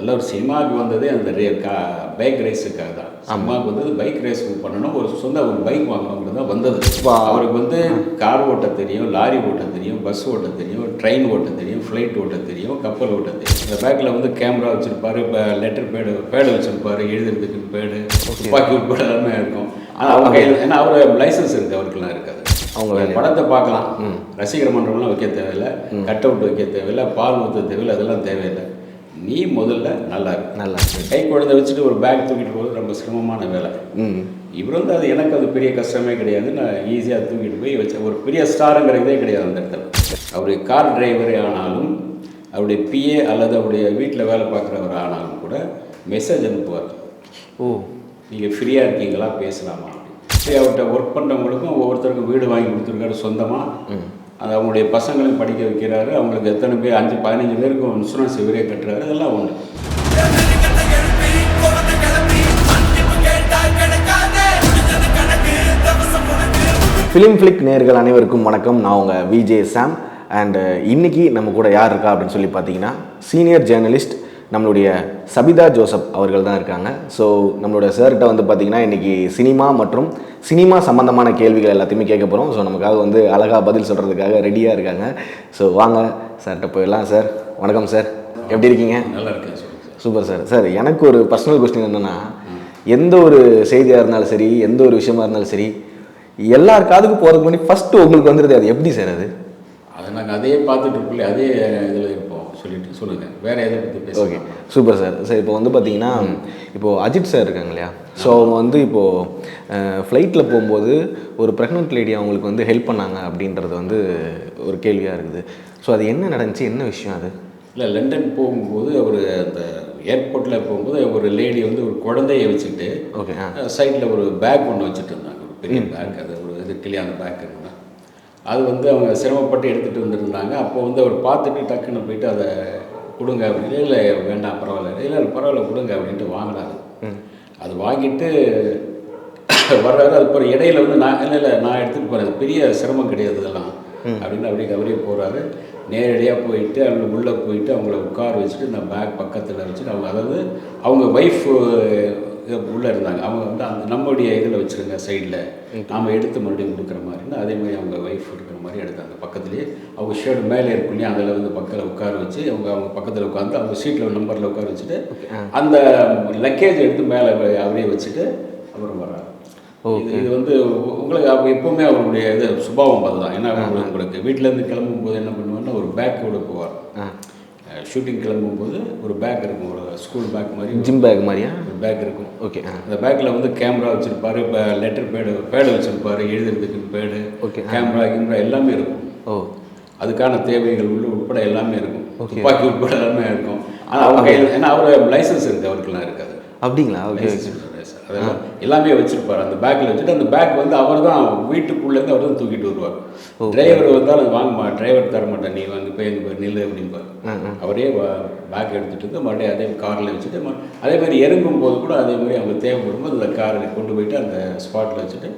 முதல்ல ஒரு சினிமாவுக்கு வந்ததே அந்த ரே கா பைக் ரேஸுக்காக தான். சினிமாவுக்கு வந்தது பைக் ரேஸ் பண்ணணும். ஒரு சொந்த ஒரு பைக் வாங்கணுங்கிறது தான் வந்தது. அவருக்கு வந்து கார் ஓட்ட தெரியும் லாரி ஓட்ட தெரியும் பஸ் ஓட்ட தெரியும் ட்ரெயின் ஓட்ட தெரியும் ஃப்ளைட் ஓட்ட தெரியும் கப்பல் ஓட்ட தெரியும். இந்த பேக்கில் வந்து கேமரா வச்சுருப்பாரு இப்போ லெட்டர் பேடு பேடு வச்சுருப்பாரு எழுதுறதுக்கு பேடு துப்பாக்கி உட்பட எல்லாமே இருக்கும். ஆனால் அவங்க கையில் ஏன்னா அவர் லைசன்ஸ் இருக்குது அவருக்கெல்லாம் இருக்காது. அவங்க அவங்க படத்தை பார்க்கலாம். ரசிகர் மன்றம்லாம் வைக்க தேவையில்லை. கட் அவுட் வைக்க தேவையில்லை. பால் ஊற்ற தேவையில்லை. அதெல்லாம் தேவையில்லை. நீ முதல்ல நல்லா நல்லா கை குழந்தை வச்சுட்டு ஒரு பேக் தூக்கிட்டு போகிறது ரொம்ப சிரமமான வேலை. ம். இவர் வந்து அது எனக்கு அது பெரிய கஷ்டமே கிடையாது. நான் ஈஸியாக தூக்கிட்டு போய் வச்ச ஒரு பெரிய ஸ்டாருங்கிற இதே கிடையாது அந்த இடத்துல. அவர் கார் டிரைவரே ஆனாலும் அவருடைய பிஏ அல்லது அவருடைய வீட்டில் வேலை பார்க்குறவர் ஆனாலும் கூட மெசேஜ் அனுப்புவார். ஓ. நீங்கள் ஃப்ரீயாக இருக்கீங்களா? பேசலாமா? சரி அவர்கிட்ட ஒர்க் பண்ணுறவங்களுக்கும் ஒவ்வொருத்தருக்கும் வீடு வாங்கி கொடுத்துருக்காரு சொந்தமாக அது அவங்களுடைய பசங்களையும் படிக்க வைக்கிறாரு. அவங்களுக்கு எத்தனை பேர் அஞ்சு பதினஞ்சு பேருக்கும் இன்சூரன்ஸ் இவரே கட்டுறாரு. இதெல்லாம் ஒன்று ஃபிலிம் ஃபிளிக் நேர்கள் அனைவருக்கும் வணக்கம். நான் உங்கள் விஜே சாம். அண்ட் இன்னைக்கு நம்ம கூட யார் இருக்கா அப்படின்னு சொல்லி பார்த்தீங்கன்னா சீனியர் ஜேர்னலிஸ்ட் நம்மளுடைய சபிதா ஜோசப் அவர்கள் தான் இருக்காங்க. ஸோ நம்மளுடைய சார்கிட்ட வந்து பார்த்தீங்கன்னா இன்னைக்கு சினிமா மற்றும் சினிமா சம்பந்தமான கேள்விகள் எல்லாத்தையுமே கேட்க போகிறோம் ஸோ நமக்காக வந்து அழகாக பதில் சொல்கிறதுக்காக ரெடியாக இருக்காங்க. ஸோ வாங்க சார்கிட்ட போயிடலாம் சார் வணக்கம் சார் எப்படி இருக்கீங்க? நல்லா இருக்கேன் சூப்பர் சார் சார் எனக்கு ஒரு பர்சனல் கொஸ்டின் என்னென்னா எந்த ஒரு செய்தியாக இருந்தாலும் சரி எந்த ஒரு விஷயமா இருந்தாலும் சரி எல்லார் காதுக்கு போகிறதுக்கு முன்னாடி ஃபஸ்ட்டு உங்களுக்கு வந்துடுது அது எப்படி சார் அது? அதை நாங்கள் அதையே பார்த்துட்டு இருக்கோம் அதே இதில் இருப்போம். சொல்லிட்டு சொல்லுங்கள் வேற எதை பற்றி ஓகே சூப்பர் சார் சார் இப்போ வந்து பார்த்தீங்கன்னா இப்போது அஜித் சார் இருக்காங்க இல்லையா ஸோ அவங்க வந்து இப்போது ஃப்ளைட்டில் போகும்போது ஒரு ப்ரெக்னென்ட் லேடி அவங்களுக்கு வந்து ஹெல்ப் பண்ணாங்க அப்படின்றது வந்து ஒரு கேள்வியாக இருக்குது. ஸோ அது என்ன நடந்துச்சு? என்ன விஷயம் அது? இல்லை லண்டன் போகும்போது அவர் அந்த ஏர்போர்ட்டில் போகும்போது ஒரு லேடி வந்து ஒரு குழந்தைய வச்சுக்கிட்டு ஓகே சைடில் ஒரு பேக் ஒன்று வச்சுட்டு இருந்தாங்க. ஒரு பெரிய பேக் அது ஒரு இது கிளியான பேக் இருக்குன்னா அது வந்து அவங்க சிரமப்பட்டு எடுத்துகிட்டு வந்திருந்தாங்க. அப்போ வந்து அவர் பார்த்துட்டு டக்குன்னு போயிட்டு அதை கொடுங்க அப்படின்னு இல்லை வேண்டாம் பரவாயில்ல இல்லை பரவாயில்ல கொடுங்க அப்படின்ட்டு வாங்கினாரு அது வாங்கிட்டு வர்றாரு. அது அப்புறம் இடையில வந்து நான் இல்லை இல்லை நான் எடுத்துகிட்டு போகிறேன் அது பெரிய சிரமம் கிடையாது இதெல்லாம் அப்படின்னு அப்படியே அவரே போகிறாரு நேரடியாக போயிட்டு அவங்க உள்ளே போயிட்டு அவங்கள உட்கார வச்சுட்டு இந்த பேக் பக்கத்தில் வச்சுட்டு அவங்க அதாவது அவங்க ஒய்ஃப் உள்ளே இருந்தாங்க. அவங்க வந்து அந்த நம்மளுடைய இதில் வச்சுருங்க சைடில் நாம் எடுத்து மறுபடியும் கொடுக்குற மாதிரின்னு அதே மாதிரி அவங்க ஒய்ஃப் இருக்கிற மாதிரி எடுத்தாங்க. பக்கத்துலேயே அவங்க ஷேர்டு மேலே இல்லையா அதில் வந்து பக்கத்தில் உட்கார வச்சு அவங்க அவங்க பக்கத்தில் உட்காந்து அவங்க சீட்டில் நம்பரில் உட்கார வச்சுட்டு அந்த லக்கேஜ் எடுத்து மேலே அவரே வச்சுட்டு அப்புறம் வர்றாரு இது இது வந்து உங்களுக்கு அப்போ எப்பவுமே அவருடைய இது சுபாவம் அதுதான். ஏன்னா உங்களுக்கு- உங்களுக்கு வீட்டிலேருந்து கிளம்பும் போது என்ன பண்ணுவாருன்னா ஒரு பேக்கோட போவார் ஷூட்டிங் கிளம்பும்போது ஒரு பேக் இருக்கும் ஒரு ஸ்கூல் பேக் மாதிரி. ஜிம் பேக் மாதிரியா? ஒரு பேக் இருக்கும். ஓகே அந்த பேக்கில் வந்து கேமரா வச்சுருப்பாரு இப்போ லெட்டர் பேடு பேடு வச்சுருப்பாரு எழுதுறதுக்கு பேடு Okay. கேமரா கேமரா எல்லாமே இருக்கும். ஓ. அதுக்கான தேவைகள் உள்ள உட்பட எல்லாமே இருக்கும். துப்பாக்கி உட்பட எல்லாமே இருக்கும். ஆனால் அவங்க ஏன்னா அவர் லைசன்ஸ் இருக்குது அவருக்கெல்லாம் இருக்காது. அப்படிங்களா? ஓகே லைசன்ஸ் அதெல்லாம் எல்லாமே வச்சிருப்பாரு. அந்த பேக்கில் வச்சுட்டு அந்த பேக் வந்து அவர் தான் வீட்டுக்குள்ளேருந்து அவர் தான் தூக்கிட்டு வருவார். டிரைவர் வந்தாலும் வாங்கம்மா டிரைவர் தர மாட்டேன் நீ வாங்கி போய் எங்க போய் நில்லு அப்படிம்பார். அவரே பேக் எடுத்துகிட்டு வந்து மறுபடியும் அதே காரில் வச்சுட்டு அதே மாதிரி இறங்கும் போது கூட அதே மாதிரி அவங்க தேவைப்படும் போது அந்த காரை கொண்டு போயிட்டு அந்த ஸ்பாட்டில் வச்சுட்டு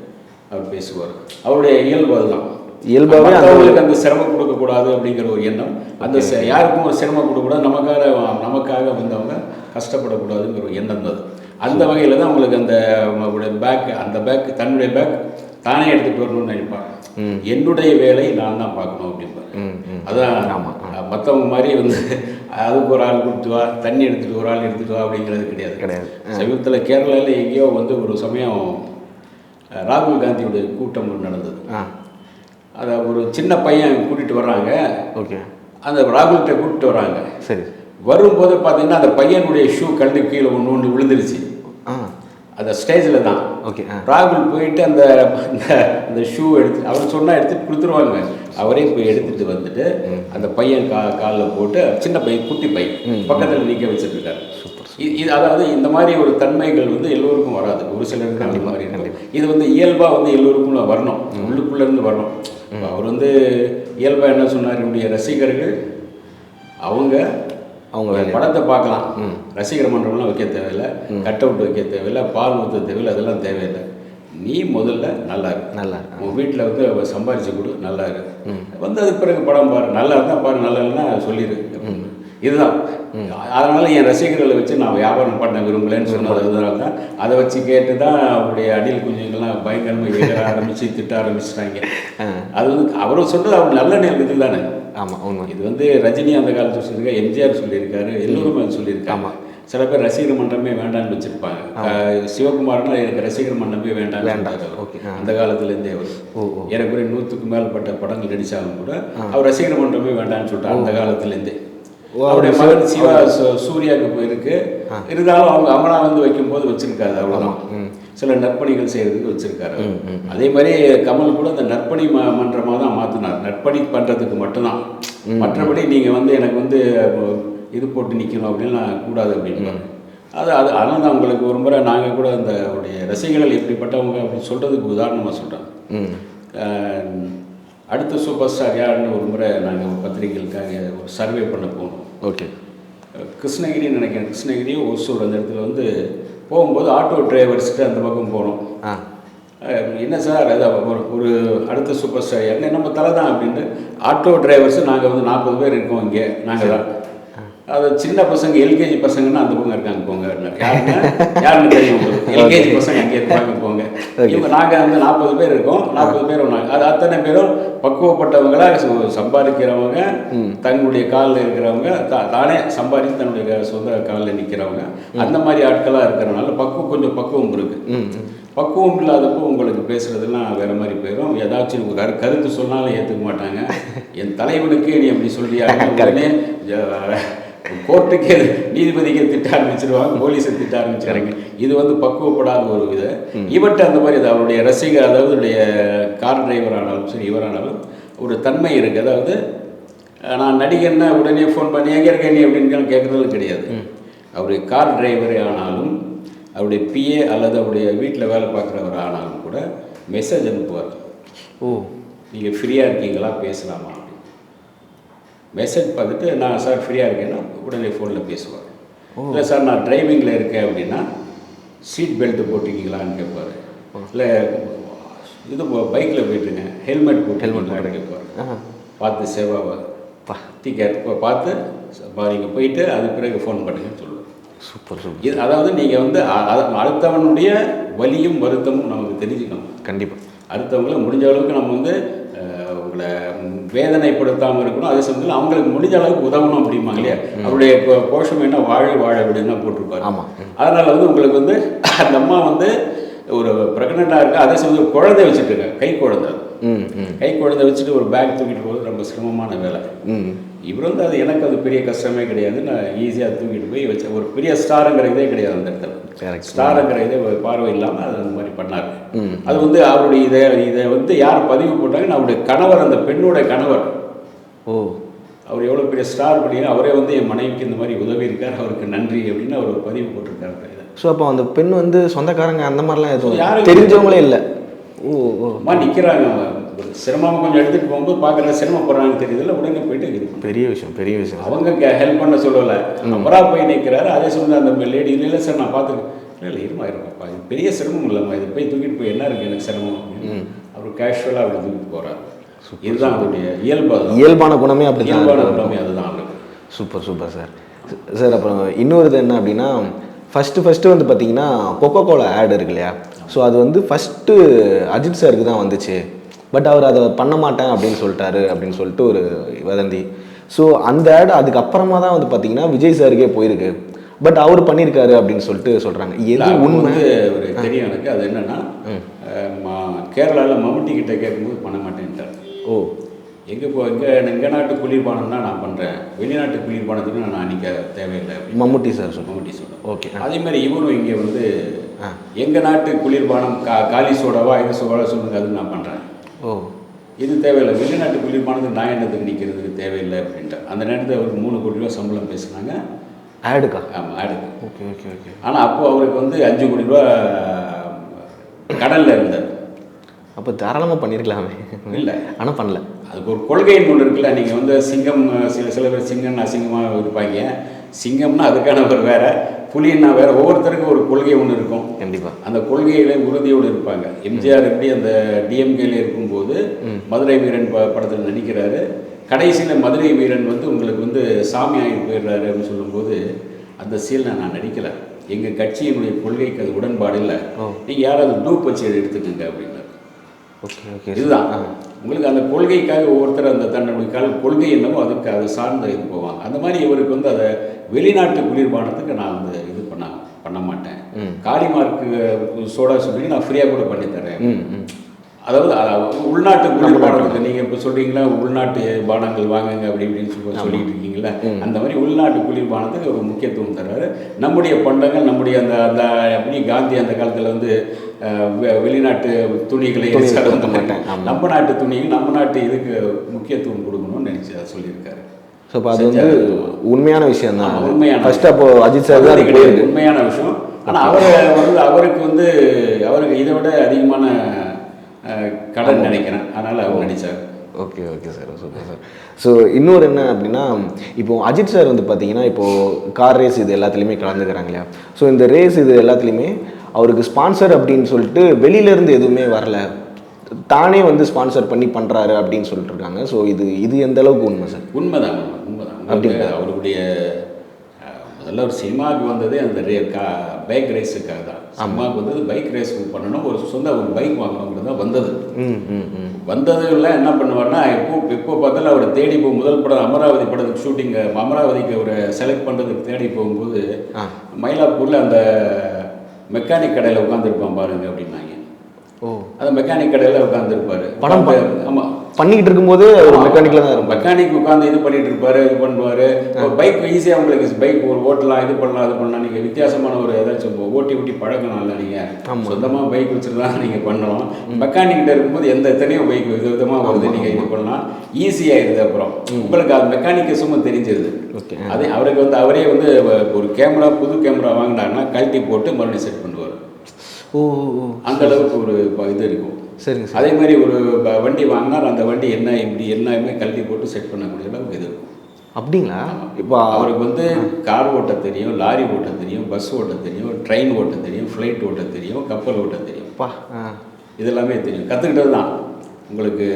அவர் பேசுவார். அவருடைய இயல்பு அதுதான் இயல்பாவே அந்த- மற்றவங்களுக்கு அந்த சிரமம் கொடுக்கக்கூடாது அப்படிங்கிற ஒரு எண்ணம். அந்த யாருக்கும் ஒரு சிரமம் கொடுக்கக்கூடாது. நமக்காக நமக்காக வந்தவங்க கஷ்டப்படக்கூடாதுங்கிற ஒரு எண்ணம் தான் அது. அந்த வகையில் தான் உங்களுக்கு அந்த அவங்களுடைய பேக் அந்த பேக் தன்னுடைய பேக் தானே எடுத்துகிட்டு வரணும்னு நினைப்பாங்க. என்னுடைய வேலை நான் தான் பார்க்கணும் அப்படிம்பாரு. அதான் மற்றவங்க மாதிரி வந்து அதுக்கு ஒரு ஆள் கொடுத்து வா தண்ணி எடுத்துட்டு ஒரு ஆள் எடுத்துட்டு வா அப்படிங்கிறது கிடையாது. கிடையாது. சமீபத்தில் கேரளாவில் எங்கேயோ வந்து ஒரு சமயம் ராகுல் காந்தியுடைய கூட்டம் ஒன்று நடந்தது. அதை ஒரு சின்ன பையன் கூட்டிகிட்டு வர்றாங்க. ஓகே. அந்த ராகுல்கிட்ட கூட்டிட்டு வராங்க சரி. வரும்போது பார்த்தீங்கன்னா அந்த பையனுடைய ஷூ கல்லு கீழே ஒன்று ஒன்று விழுந்துருச்சு. அந்த ஸ்டேஜில் தான். ஓகே ராகுல் போயிட்டு அந்த அந்த- அந்த ஷூ எடுத்து அவர் சொன்னா எடுத்து கொடுத்துருவாங்க. அவரே போய் எடுத்துட்டு வந்துட்டு அந்த பையன் கா காலில் போட்டு சின்ன பையன் குட்டி பையன் பக்கத்தில் நிற்க வச்சிருக்காரு. இது அதாவது இந்த மாதிரி ஒரு தன்மைகள் வந்து எல்லோருக்கும் வராது. ஒரு சிலருக்கு அந்த மாதிரி இது வந்து இயல்பாக வந்து எல்லோருக்கும் வரணும். உள்ளுக்குள்ள இருந்து வரணும். அவர் வந்து இயல்பாக என்ன சொன்னார்? என்னுடைய ரசிகர்கள் அவங்க அவங்க படத்தை பார்க்கலாம். ரசிகர் மன்றம்லாம் வைக்க தேவையில்லை. கட் அவுட் வைக்க தேவையில்லை. பால் ஊற்ற தேவையில்லை. அதெல்லாம் தேவையில்லை. நீ முதல்ல நல்லா இரு. நல்லா உன் வீட்டில் வந்து சம்பாரிச்சு கொடு. நல்லா இரு. வந்து அதுக்கு பிறகு படம் பாரு. நல்லா இருந்தால் பாரு. நல்லா இல்லைன்னா சொல்லிடு. இதுதான். அதனால என் ரசிகர்களை வச்சு நான் வியாபாரம் பண்ண விரும்பலைன்னு சொன்னது அதனால தான் அதை வச்சு கேட்டு தான் அவருடைய அடில் குஞ்சுங்கள்லாம் பயங்கரமாக ஏற ஆரம்பிச்சு திட்ட ஆரம்பிச்சிட்டாங்க. அது வந்து அவரும் சொல்றது அவர் நல்ல நேரம் இது தானே ஆமாம் உண்மை. இது வந்து ரஜினி அந்த காலத்தில் சொல்லியிருக்காரு எம்ஜிஆர் சொல்லியிருக்காரு எல்லோருமே அது சொல்லியிருக்காங்க. சில பேர் ரசிகர் மன்றமே வேண்டாம்னு வச்சிருப்பாங்க. சிவகுமார்னா எனக்கு ரசிகர் மன்றமே வேண்டாம். வேண்டாம். அந்த காலத்துலேருந்தே அவர். ஏறக்குறைய நூற்றுக்கு மேற்பட்ட படங்கள் நடிச்சாலும் கூட அவர் ரசிகர் மன்றமே வேண்டாம்னு சொல்லிட்டார் அந்த காலத்துலேருந்தே அவருடைய மகன் சிவா சு- சூர்யாவுக்கு போயிருக்கு. இருந்தாலும் அவங்க அவனா வந்து வைக்கும்போது வச்சிருக்காரு அவ்வளோதான் சில நற்பணிகள் செய்யறதுக்கு வச்சிருக்காரு அதே மாதிரி கமல் கூட அந்த நற்பணி ம மன்றமாக தான் மாற்றினார் நற்பணி பண்ணுறதுக்கு மட்டும்தான். மற்றபடி நீங்கள் வந்து எனக்கு வந்து இது போட்டு நிற்கணும் அப்படின்னு நான் கூடாது அப்படின்னு அது அது அதனால தான் உங்களுக்கு ஒரு முறை நாங்கள் கூட அந்த அவருடைய ரசிகர்கள் எப்படிப்பட்டவங்க அப்படின்னு சொல்கிறதுக்கு உதாரணமாக சொல்கிறேன் அடுத்த சூப்பர் ஸ்டார் யாருன்னு ஒரு முறை நாங்கள் பத்திரிகைகளுக்காக ஒரு சர்வே பண்ண போனோம். ஓகே கிருஷ்ணகிரின்னு நினைக்கிறேன். கிருஷ்ணகிரி ஒசூர் அந்த இடத்துல வந்து போகும்போது ஆட்டோ டிரைவர்ஸ்க்கு அந்த பக்கம் போனோம். என்ன சார் அது ஒரு அடுத்த சூப்பர் ஸ்டார் என்ன நம்ம தலை தான் அப்படின்ட்டு ஆட்டோ டிரைவர்ஸ் நாங்கள் வந்து நாற்பது பேர் இருக்கோம் இங்கே. நாங்கள் தான். அது சின்ன பசங்க எல்கேஜி பசங்கன்னா அந்த பக்கம் இருக்காங்க போங்க. யாருன்னா யாருன்னு தெரியும் உங்களுக்கு? எல்கேஜி பசங்க அங்கே இருப்பாங்க போங்க. இவங்க நாங்கள் வந்து நாற்பது பேர் இருக்கோம். நாற்பது பேர் ஒன்றாங்க அது அத்தனை பேரும் பக்குவப்பட்டவங்களா சம்பாதிக்கிறவங்க தங்களுடைய காலில் இருக்கிறவங்க தானே சம்பாதிச்சு தன்னுடைய சொந்த காலில் நிற்கிறவங்க அந்த மாதிரி ஆட்களாக இருக்கிறனால பக்குவம் கொஞ்சம் பக்குவம் இருக்குது. பக்குவம் இல்லாதப்போ உங்களுக்கு பேசுறதெல்லாம் வேற மாதிரி போயிடும் ஏதாச்சும் கரு கருத்து சொன்னாலும் ஏற்றுக்க மாட்டாங்க. என் தலைவனுக்கே நீ அப்படி சொல்லியா கோர்ட்டுக்கே நீதிபதிக்கே திட்ட ஆரம்பிச்சிருவாங்க போலீஸை திட்ட ஆரம்பிச்சிருவாங்க. இது வந்து பக்குவப்படாத ஒரு இது. இவர்கிட்ட அந்த மாதிரி அவருடைய ரசிகர் அதாவது கார் டிரைவர் ஆனாலும் சரி இவரானாலும் ஒரு தன்மை இருக்குது அதாவது நான் நடிகர்னா உடனே ஃபோன் பண்ணி எங்கே இருக்க நீ? அப்படின்னு கேட்குறது கிடையாது. அவருடைய கார் டிரைவரே ஆனாலும் அவருடைய பிஏ அல்லது அவருடைய வீட்டில் வேலை பார்க்குறவர் ஆனாலும் கூட மெசேஜ் அனுப்புவார். ஓ. நீங்கள் ஃப்ரீயாக இருக்கீங்களா? பேசலாமா? மெசேஜ் பார்த்துட்டு நான் சார் ஃப்ரீயாக இருக்கேன்னா உடனே ஃபோனில் பேசுவார். இல்லை சார் நான் டிரைவிங்கில் இருக்கேன் அப்படின்னா சீட் பெல்ட் போட்டிருக்கீங்களான்னு கேட்பார். இல்லை இது பைக்கில் போயிட்டுருங்க ஹெல்மெட் போட்டு ஹெல்மெட் கேட்பார் பார்த்து சேவாவை பா. டிக்கெட் பார்த்து நீங்கள் போயிட்டு அது பிறகு ஃபோன் பண்ணுங்கன்னு சொல்லுவார். Super super. இது அதாவது நீங்கள் வந்து அடுத்தவனுடைய வலியும் வருத்தமும் நமக்கு தெரிஞ்சுக்கணும். கண்டிப்பாக அடுத்தவங்கள முடிஞ்ச அளவுக்கு நம்ம வந்து அஹ், உங்களை வேதனைப்படுத்தாமல் இருக்கணும். அதே சமயத்தில் அவங்களுக்கு முடிஞ்ச அளவுக்கு உதவணும் அப்படிம்பாங்க இல்லையா? அவருடைய கோ- கோஷம் என்ன? வாழ வாழ விடுன்னு போட்டிருப்பாரு? ஆமா. அதனால வந்து உங்களுக்கு வந்து அந்த அம்மா வந்து ஒரு ப்ரெக்னெண்ட்டாக இருக்கு? அதே ஒரு குழந்தை வச்சுட்டு இருக்காங்க. கை குழந்தை. கை குழந்தை வச்சுட்டு ஒரு பேக் தூக்கிட்டு போகிறது ரொம்ப சிரமமான வேலை. இவர் வந்து அது எனக்கு அது பெரிய கஷ்டமே கிடையாது. நான் ஈஸியாக தூக்கிட்டு போய் வச்ச ஒரு பெரிய ஸ்டாருங்கிற இதே கிடையாது அந்த இடத்துல. ஸ்டாருங்கிற இதே பார்வை இல்லாமல் அது அந்த மாதிரி பண்ணார். அது வந்து அவருடைய இதை இதை வந்து யார் பதிவு போட்டாங்கன்னு அவருடைய கணவர் அந்த பெண்ணோட கணவர். ஓ. அவர் எவ்வளோ பெரிய ஸ்டார் பண்ணி அவரே வந்து என் மனைவிக்கு இந்த மாதிரி உதவி இருக்கார் அவருக்கு நன்றி அப்படின்னு அவர் பதிவு போட்டிருக்காரு ஸோ அப்போ அந்த பெண் வந்து சொந்தக்காரங்க அந்த மாதிரிலாம் எதுவும் யாரும் தெரிஞ்சவங்களே இல்லை. ஓ ஓ. அம்மா. நிற்கிறாங்க சிரமம் கொஞ்சம் எடுத்துகிட்டு போகும்போது பார்க்குற சிரமப்படுறாங்கன்னு தெரியுதுல்ல உடனே போயிட்டு இது. பெரிய விஷயம் பெரிய விஷயம். அவங்க ஹெல்ப் பண்ண சொல்லலை. அவராக போய் நிற்கிறாரு அதே சமயம் அந்த லேடி இல்லை சார் நான் பார்த்துருக்கேன். இல்லை இல்லை இருமா இருமாப்பா இது பெரிய சிரமம் இல்லைம்மா. இது போய் தூக்கிட்டு போய் என்ன இருக்குது எனக்கு சிரமம்? அப்படின்னு அவர் கேஷுவலாக அப்படி தூக்கிட்டு போகிறார் இதுதான் அவருடைய இயல்பு இயல்பான குணமே அப்படி இயல்பான குணமே அதுதான் சூப்பர் சூப்பர் சார். சார் அப்புறம் இன்னொரு என்ன அப்படின்னா ஃபஸ்ட்டு ஃபஸ்ட்டு வந்து பார்த்தீங்கன்னா கொக்கோ கோலா ஆட் இருக்கு இல்லையா? ஸோ அது வந்து ஃபஸ்ட்டு அஜித் சாருக்கு தான் வந்துச்சு. பட் அவர் அதை பண்ண மாட்டேன் அப்படின்னு சொல்லிட்டாரு அப்படின்னு சொல்லிட்டு ஒரு வதந்தி. ஸோ அந்த ஆட் அதுக்கப்புறமா தான் வந்து பார்த்தீங்கன்னா விஜய் சாருக்கே போயிருக்கு. பட் அவர் பண்ணியிருக்காரு அப்படின்னு சொல்லிட்டு சொல்கிறாங்க எது உண்மை? ஒரு தெரியும் எனக்கு. அது என்னன்னா கேரளாவில் மம்முட்டி கிட்ட கேட்கும்போது பண்ண மாட்டேன்ட்டார். ஓ. எங்கே போ எங்கே எங்கள் நாட்டு குளிர்பானம் தான் நான் பண்ணுறேன் வெளிநாட்டு குளிர்பானத்துக்கு நான் நிற்க தேவையில்லை மம்முட்டி சார் சொல்லுங்க மம்முட்டி சொல்கிறேன் ஓகே. அதே மாதிரி இவரும் இங்கே வந்து. எங்கள் நாட்டு குளிர்பானம் கா காலி சோடாவா இது சோடா சொல்லுங்க அது நான் பண்ணுறேன் ஓ. இது தேவையில்லை. வெளிநாட்டு குளிர்பானத்துக்கு நான் என்னத்துக்கு நிற்கிறதுக்கு தேவையில்லை அப்படின்ட்டு. அந்த நேரத்தில் அவருக்கு மூணு கோடி ரூபா சம்பளம் பேசுனாங்க. ஆடுக்கா? ஆமாம் ஆடுக்கு. Okay okay okay. ஆனால் அப்போ அவருக்கு வந்து அஞ்சு கோடி ரூபா கடலில் இருந்தார் அப்போ தாராளமாக பண்ணியிருக்கலாமே இல்லை. ஆனால் பண்ணல. அதுக்கு ஒரு கொள்கைன்னு ஒன்று இருக்குல்ல. நீங்கள் வந்து சிங்கம் சில சில பேர் சிங்கம் அசிங்கமாக இருப்பாங்க. சிங்கம்னா அதுக்கான ஒரு வேற. புலின்னா வேற ஒவ்வொருத்தருக்கும் ஒரு கொள்கை ஒன்று இருக்கும். கண்டிப்பாக அந்த கொள்கையில உறுதியோடு இருப்பாங்க. எம்ஜிஆர் எப்படி அந்த டிஎம்கேல இருக்கும்போது மதுரை வீரன் ப படத்தில் நடிக்கிறாரு. கடைசியில் மதுரை வீரன் வந்து உங்களுக்கு வந்து சாமி ஆகிட்டு போயிடுறாரு அப்படின்னு சொல்லும்போது அந்த சீனில் நான் நடிக்கலை. எங்கள் கட்சியினுடைய கொள்கைக்கு அது உடன்பாடு இல்லை. நீங்கள் யாராவது டூப் வச்சு எடுத்துக்கோங்க அப்படின்னாரு ஓகே ஓகே இதுதான். உங்களுக்கு அந்த கொள்கைக்காக ஒவ்வொருத்தர் அந்த தன்னுடைய கொள்கை என்னவோ அதுக்கு அது சார்ந்த இது போவாங்க. அந்த மாதிரி இவருக்கு வந்து அதை வெளிநாட்டு குளிர்பானத்துக்கு நான் வந்து இது பண்ண பண்ண மாட்டேன். காளிமார்க்கு சோடா சொல்லி நான் ஃப்ரீயாக கூட பண்ணி தரேன் ம் ம். அதாவது உள்நாட்டு குளிர்பானத்துக்கு நீங்கள் இப்போ சொல்றீங்களா உள்நாட்டு பானங்கள் வாங்குங்க அப்படி இப்படின்னு சொல்லி சொல்லிட்டு இருக்கீங்களா அந்த மாதிரி உள்நாட்டு குளிர்பானத்துக்கு ஒரு முக்கியத்துவம் தர்றாரு. நம்முடைய பண்டங்கள் நம்முடைய அந்த அந்த அப்படி காந்தி அந்த காலத்தில் வந்து வெளிநாட்டு துணிகளை சார்ந்த மாட்டேன். நம்ம நாட்டு துணிகள் நம்ம நாட்டு இதுக்கு முக்கியத்துவம் கொடுக்கணும்னு நினைச்சு அதை சொல்லியிருக்காரு. ஸோ இப்போ அது வந்து உண்மையான விஷயம் தான். உண்மையான ஃபர்ஸ்ட் அப்போ அஜித் சார் தான் உண்மையான விஷயம். ஆனால் அவர் வந்து அவருக்கு வந்து அவருக்கு இதை விட அதிகமான கடன் நினைக்கிறேன். அதனால் அவர் நடித்தார் okay okay sir super sir so இன்னொரு என்ன அப்படின்னா இப்போ அஜித் சார் வந்து பார்த்தீங்கன்னா இப்போது கார் ரேஸ் இது எல்லாத்துலேயுமே கலந்துக்கிறாங்க இல்லையா? ஸோ இந்த ரேஸ் இது எல்லாத்துலேயுமே அவருக்கு ஸ்பான்சர் அப்படின்னு சொல்லிட்டு வெளியிலேருந்து எதுவுமே வரல. தானே வந்து ஸ்பான்சர் பண்ணி பண்ணுறாரு அப்படின்னு சொல்லிட்டு இருக்காங்க. ஸோ இது இது எந்த அளவுக்கு உண்மை சார் உண்மைதான் உண்மை, உண்மைதான். உங்களுக்கு அவருடைய முதல்ல ஒரு சினிமாவுக்கு வந்ததே அந்த ரே கா பைக் ரேஸுக்காக தான் சினிமாவுக்கு வந்தது பைக் ரேஸ் பண்ணணும். ஒரு சொந்த ஒரு பைக் வாங்கணுங்கிறது தான் வந்தது. வந்ததுல என்ன பண்ணுவார்னா எப்போ எப்போ பார்த்தாலும் அவரை தேடி போ முதல் படம் அமராவதி படத்துக்கு ஷூட்டிங் அமராவதிக்கு அவரை செலக்ட் பண்ணுறதுக்கு தேடி போகும்போது. மயிலாப்பூரில் அந்த மெக்கானிக் கடையில் உட்காந்துருப்பான் பாருங்க அப்படின்னாங்க. ஓ. அந்த மெக்கானிக் கடையில் உட்காந்துருப்பாரு படம் ஆமாம் பண்ணிக்கிட்டு இருக்கும்போது ஒரு மெக்கானிக்கில் தான் இருக்கும் மெக்கானிக் உட்காந்து இது பண்ணிட்டு இருப்பாரு இது பண்ணுவாரு. பைக் ஈஸியாக உங்களுக்கு பைக் ஒரு ஓட்டலாம் இது பண்ணலாம் இது பண்ணலாம். நீங்கள் வித்தியாசமான ஒரு ஏதாச்சும் ஓட்டி ஓட்டி பழக்கணும்ல நீங்கள் சொந்தமாக பைக் வச்சுருந்தா நீங்கள் பண்ணலாம் மெக்கானிக்கிட்ட இருக்கும்போது எந்த எத்தனையோ பைக் வித விதமாக வருது நீங்கள் இது பண்ணலாம். ஈஸியாகிடுது அப்புறம். உங்களுக்கு அது மெக்கானிக்கு சும்மா தெரிஞ்சது. ஓகே. அதே அவருக்கு வந்து அவரே வந்து ஒரு கேமரா புது கேமரா வாங்கினாருன்னா கழட்டி போட்டு மறுபடியும் செட் பண்ணுவார் ஓ அந்த அளவுக்கு ஒரு இது இருக்கும். சரிங்க சார். அதே மாதிரி ஒரு வண்டி வாங்கினார். அந்த வண்டி என்ன இப்படி எல்லாமே கழட்டி போட்டு செட் பண்ணக்கூடிய அளவுக்கு இது இருக்கும். அப்படிங்களா? இப்போ அவருக்கு வந்து கார் ஓட்ட தெரியும் லாரி ஓட்ட தெரியும் பஸ் ஓட்ட தெரியும் ட்ரெயின் ஓட்ட தெரியும் ஃப்ளைட் ஓட்ட தெரியும் கப்பல் ஓட்ட தெரியும். பா இதெல்லாமே தெரியும். கற்றுக்கிட்டது தான். உங்களுக்கு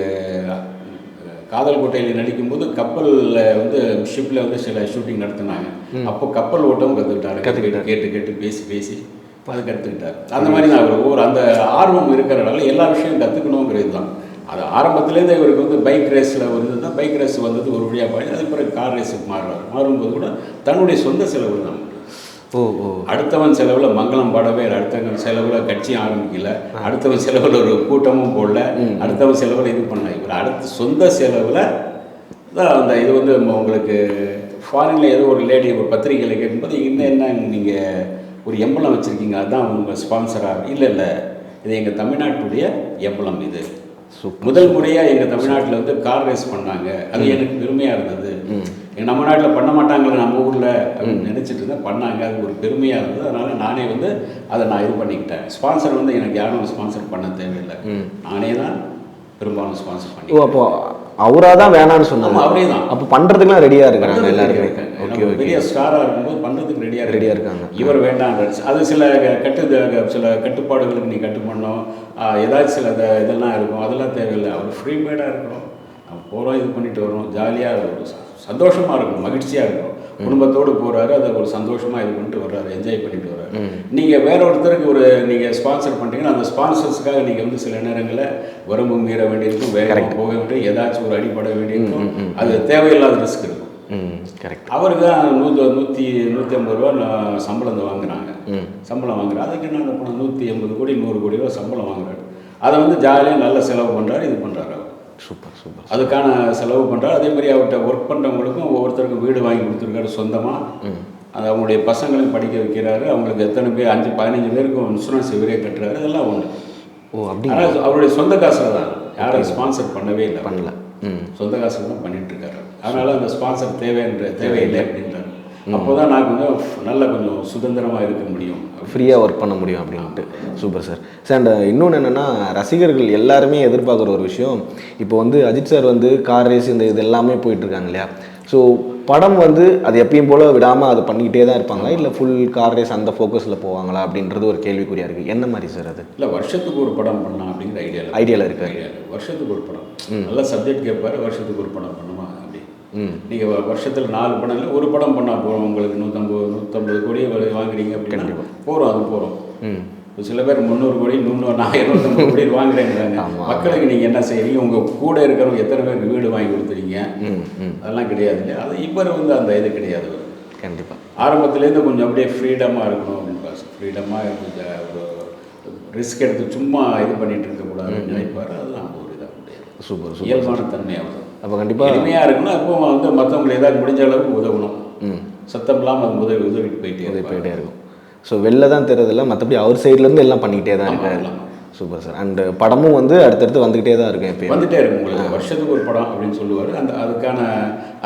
காதல் கோட்டையில் நடிக்கும்போது கப்பலில் வந்து ஷிப்பில் வந்து சில ஷூட்டிங் நடத்துனாங்க. அப்போ கப்பல் ஓட்டமும் கற்றுக்கிட்டாரு கற்றுக்கிட்டார் கேட்டு கேட்டு பேசி பேசி. அது கற்றுக்கிட்டார் அந்த மாதிரி தான் அவர் ஒவ்வொரு அந்த ஆர்வம் இருக்கிறனால எல்லா விஷயம் கற்றுக்கணுங்கிறது தான். அது ஆரம்பத்துலேருந்தே இவருக்கு வந்து பைக் ரேஸில் ஒரு இதுதான் பைக் ரேஸ் வந்தது ஒரு வழியாக பாடி அது பிறகு கார் ரேஸுக்கு மாறுறாரு. மாறும்போது கூட தன்னுடைய சொந்த செலவு தான். ஓ ஓ. அடுத்தவன் செலவில் மங்களம் பாடவே. அடுத்தவன் செலவில் கட்சி ஆரம்பிக்கல. அடுத்தவன் செலவில் ஒரு கூட்டமும் போடல. அடுத்தவன் செலவில் இது பண்ணல. இவர் அடுத்த சொந்த செலவில் தான் அந்த இது வந்து உங்களுக்கு ஃபாரினில் ஏதோ ஒரு லேடி ஒரு பத்திரிகையில் கேட்கும்போது இன்னும் என்ன நீங்கள் ஒரு எம்பளம் வச்சுருக்கீங்க அதுதான் உங்கள் ஸ்பான்சராக இல்லை இல்லை. இது எங்கள் தமிழ்நாட்டுடைய எம்பளம் இது. முதல் முறையாக எங்கள் தமிழ்நாட்டில் வந்து கார் ரேஸ் பண்ணாங்க. அது எனக்கு பெருமையாக இருந்தது. நம்ம நாட்டில் பண்ண மாட்டாங்களே நம்ம ஊரில் அப்படின்னு நினச்சிட்டு இருந்தேன் பண்ணாங்க. அது ஒரு பெருமையாக இருந்தது. அதனால் நானே வந்து அதை நான் இது பண்ணிக்கிட்டேன். ஸ்பான்சர் வந்து எனக்கு யாரும் ஸ்பான்சர் பண்ண தேவையில்லை. நானே தான் பெரும்பாலும் ஸ்பான்சர் பண்ணி ஓ அப்போ அவராக தான் வேணான்னு சொன்னாங்க அவரே தான். அப்போ பண்ணுறதுக்குலாம் ரெடியாக இருக்கிறாங்க எல்லாருமே. ஓகே பெரிய ஸ்டாராக இருக்கும்போது பண்ணுறதுக்கு ரெடியாக Ready-ஆ இருக்காங்க. இவர் வேண்டாம் அது சில கட்டு சில கட்டுப்பாடுகளுக்கு நீ கட்டு பண்ணோம். ஏதாச்சும் சில இத- இதெல்லாம் இருக்கும். அதெல்லாம் தேவையில்லை. அவர் ஃப்ரீ மேடாக இருக்கணும். நம்ம போகிறோம் இது பண்ணிட்டு வரோம். ஜாலியாக ஒரு ச- சந்தோஷமா இருக்கும். மகிழ்ச்சியாக இருக்கும். குடும்பத்தோடு போறாரு. அதை ஒரு சந்தோஷமா இது பண்ணிட்டு வர்றாரு. என்ஜாய் பண்ணிட்டு வர்றாரு. நீங்க வேற ஒருத்தருக்கு ஒரு நீங்க ஸ்பான்சர் பண்றீங்கன்னா அந்த ஸ்பான்சர்ஸ்க்காக நீங்க வந்து சில நேரங்களில் வரம்பு மீற வேண்டியிருக்கும் வேகமாக போக வேண்டிய ஏதாச்சும் ஒரு அடிபட வேண்டியிருக்கும். அது தேவையில்லாத ரிஸ்க் இருக்கும். கரெக்ட் அவருக்கு தான் நூற்றி நூற்றி நூற்றி ஐம்பது ரூபா சம்பளம் வாங்குறாங்க. சம்பளம் வாங்குறாரு அதுக்கு என்ன பண்ண நூற்றி எண்பது கோடி நூறு கோடி ரூபா சம்பளம் வாங்குறாரு. அதை வந்து ஜாலியாக நல்ல செலவு பண்ணுறாரு இது பண்ணுறாரு அவர். Super super. அதுக்கான செலவு பண்ணுறாரு அதே மாதிரி அவர்கிட்ட ஒர்க் பண்ணுறவங்களுக்கும் ஒவ்வொருத்தருக்கும் வீடு வாங்கி கொடுத்துருக்காரு சொந்தமாக அது அவங்களுடைய பசங்களையும் படிக்க வைக்கிறாரு. அவங்களுக்கு எத்தனை பேர் அஞ்சு பதினஞ்சு பேருக்கும் இன்சூரன்ஸ் இவரே கட்டுறாரு. இதெல்லாம் ஒன்று ஓ அப்படி அவருடைய சொந்த காசில் தான். யாரும் ஸ்பான்சர் பண்ணவே இல்லை. பண்ணல. சொந்த காசுல தான் பண்ணிட்டு இருக்காரு. அதனால அந்த ஸ்பான்சர் தேவைன்ற தேவையில்லை அப்படின்றாரு. அப்போதான் நான் கொஞ்சம் நல்ல கொஞ்சம் சுதந்திரமா இருக்க முடியும். ஃப்ரீயாக ஒர்க் பண்ண முடியும் அப்படின்ட்டு. சூப்பர் சார் சார் அண்ட் இன்னொன்று என்னென்னா ரசிகர்கள் எல்லாருமே எதிர்பார்க்குற ஒரு விஷயம். இப்போ வந்து அஜித் சார் வந்து கார் ரேஸ் இந்த இது எல்லாமே போயிட்டுருக்காங்க இல்லையா? ஸோ படம் வந்து அது எப்பயும் போல் விடாமல் அது பண்ணிக்கிட்டே தான் இருப்பாங்களா? இல்லை ஃபுல் கார் ரேஸ் அந்த ஃபோக்கஸில் போவாங்களா? அப்படின்றது ஒரு கேள்விக்குறியாக இருக்குது என்ன மாதிரி சார் அது? இல்லை வருஷத்துக்கு ஒரு படம் பண்ணலாம் அப்படிங்கிற ஐடியாவில் ஐடியாவில் இருக்காரு ஐடியா வருஷத்துக்கு ஒரு படம். நல்ல சப்ஜெக்ட் கேட்பாரு வருஷத்துக்கு ஒரு படம் பண்ணுமா? நீங்கள் வருஷத்தில் நாலு படம் இல்லை ஒரு படம் பண்ணால் போகிறோம் உங்களுக்கு. நூற்றம்பது நூற்றம்பது கோடி வரை வாங்குறீங்க அப்படின்னா போகிறோம் அது போகிறோம் ம். சில பேர் முந்நூறு கோடி முந்நூறு நான் இரநூத்தம்பது கோடி வாங்குறேங்கிறாங்க மக்களுக்கு நீங்கள் என்ன செய்றீங்க? உங்கள் கூட இருக்கிறவங்க எத்தனை பேருக்கு வீடு வாங்கி கொடுத்துறீங்க? அதெல்லாம் கிடையாது இல்லையா? அது இப்போ வந்து அந்த இது கிடையாது. கண்டிப்பாக ஆரம்பத்துலேருந்து கொஞ்சம் அப்படியே ஃப்ரீடமாக இருக்கணும் அப்படின்னு ஃப்ரீடமாக கொஞ்சம் ஒரு ரிஸ்க் எடுத்து சும்மா இது பண்ணிட்டு இருக்கக்கூடாதுன்னு நினைப்பார். அதெல்லாம் ஒரு இதாக முடியாது. சூப்பர் இயல்பான தன்மை அவர் அப்போ கண்டிப்பாக எளிமையாக இருக்கணும் அப்போ வந்து மற்றவங்களுக்கு ஏதாவது முடிஞ்ச அளவுக்கு உதவணும். ம். சத்தம் இல்லாமல் அது உதவி உதவிட்டு போயிட்டே இருப்பார். போயிட்டே இருக்கும். ஸோ வெளில தான் தெரியறதில்ல மற்றபடி அவர் சைட்லேருந்து எல்லாம் பண்ணிக்கிட்டே தான் இருக்காரு. சூப்பர் சார் அண்ட் படமும் வந்து அடுத்தடுத்து வந்துக்கிட்டே தான் இருக்கும் எப்பயும். வந்துட்டே இருக்கும் உங்களுக்கு. வருஷத்துக்கு ஒரு படம் அப்படின்னு சொல்லுவார். அந்த அதுக்கான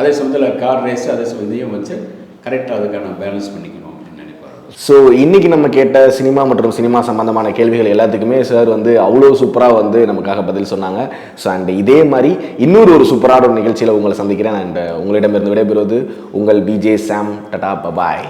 அதே சமயத்தில் கார் ரேஸ் அதே சமயம் இதையும் வச்சு கரெக்டாக அதுக்கான பேலன்ஸ் பண்ணிக்கணும். ஸோ இன்னைக்கு நம்ம கேட்ட சினிமா மற்றும் சினிமா சம்பந்தமான கேள்விகள் எல்லாத்துக்குமே சார் வந்து அவ்வளோ சூப்பராக வந்து நமக்காக பதில் சொன்னாங்க. ஸோ அண்ட் இதே மாதிரி இன்னொரு ஒரு சூப்பரான ஒரு நிகழ்ச்சியில் உங்களை சந்திக்கிறேன். அண்ட் உங்களிடமிருந்து விடைபெறுவது உங்கள் பிஜே சாம் டடா பபாய்